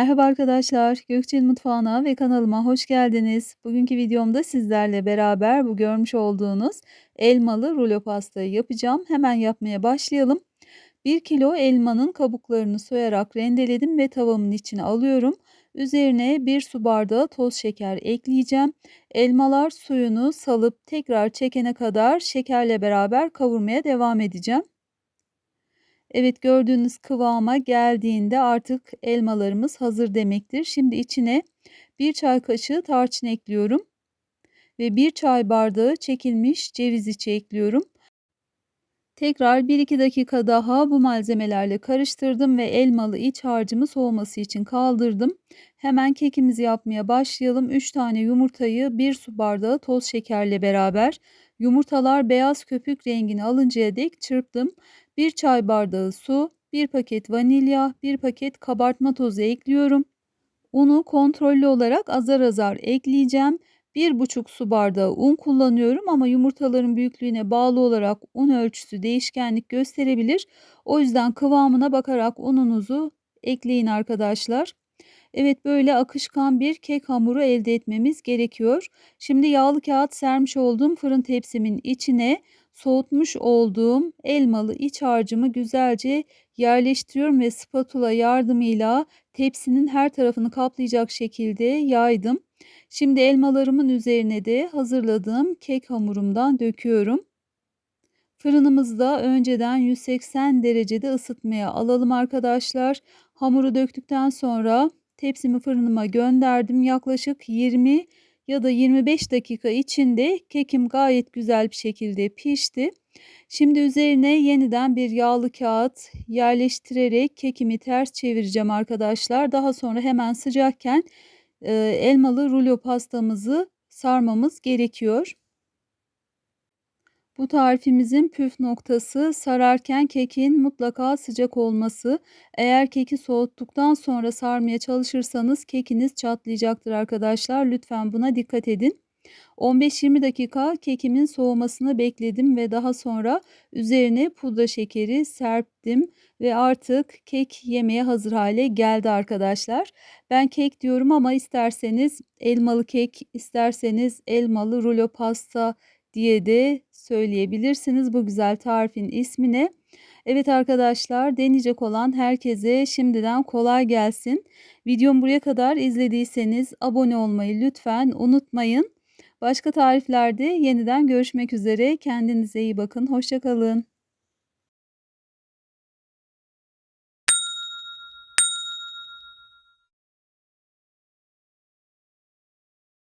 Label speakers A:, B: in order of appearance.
A: Merhaba arkadaşlar, Gökçe'nin mutfağına ve kanalıma hoş geldiniz. Bugünkü videomda sizlerle beraber bu görmüş olduğunuz elmalı rulo pastayı yapacağım. Hemen yapmaya başlayalım. 1 kilo elmanın kabuklarını soyarak rendeledim ve tavamın içine alıyorum. Üzerine 1 su bardağı toz şeker ekleyeceğim. Elmalar suyunu salıp tekrar çekene kadar şekerle beraber kavurmaya devam edeceğim. Evet gördüğünüz kıvama geldiğinde artık elmalarımız hazır demektir. Şimdi içine bir çay kaşığı tarçın ekliyorum. Ve bir çay bardağı çekilmiş ceviz içi ekliyorum. Tekrar 1-2 dakika daha bu malzemelerle karıştırdım ve elmalı iç harcımı soğuması için kaldırdım. Hemen kekimizi yapmaya başlayalım. 3 tane yumurtayı 1 su bardağı toz şekerle beraber yumurtalar beyaz köpük rengini alıncaya dek çırptım. 1 çay bardağı su, 1 paket vanilya, 1 paket kabartma tozu ekliyorum. Unu kontrollü olarak azar azar ekleyeceğim. 1,5 su bardağı un kullanıyorum ama yumurtaların büyüklüğüne bağlı olarak un ölçüsü değişkenlik gösterebilir. O yüzden kıvamına bakarak ununuzu ekleyin arkadaşlar. Evet böyle akışkan bir kek hamuru elde etmemiz gerekiyor. Şimdi yağlı kağıt sermiş olduğum fırın tepsimin içine soğutmuş olduğum elmalı iç harcımı güzelce yerleştiriyorum ve spatula yardımıyla tepsinin her tarafını kaplayacak şekilde yaydım. Şimdi elmalarımın üzerine de hazırladığım kek hamurumdan döküyorum. Fırınımızda önceden 180 derecede ısıtmaya alalım arkadaşlar. Hamuru döktükten sonra tepsimi fırınıma gönderdim. Yaklaşık 20 ya da 25 dakika içinde kekim gayet güzel bir şekilde pişti. Şimdi üzerine yeniden bir yağlı kağıt yerleştirerek kekimi ters çevireceğim arkadaşlar. Daha sonra hemen sıcakken e, elmalı rulo pastamızı sarmamız gerekiyor. Bu tarifimizin püf noktası sararken kekin mutlaka sıcak olması. Eğer keki soğuttuktan sonra sarmaya çalışırsanız kekiniz çatlayacaktır arkadaşlar. Lütfen buna dikkat edin. 15-20 dakika kekimin soğumasını bekledim ve daha sonra üzerine pudra şekeri serptim ve artık kek yemeye hazır hale geldi arkadaşlar. Ben kek diyorum ama isterseniz elmalı kek, isterseniz elmalı rulo pasta diye de söyleyebilirsiniz bu güzel tarifin ismini. Evet arkadaşlar deneyecek olan herkese şimdiden kolay gelsin. Videom buraya kadar izlediyseniz abone olmayı lütfen unutmayın. Başka tariflerde yeniden görüşmek üzere. Kendinize iyi bakın. Hoşçakalın.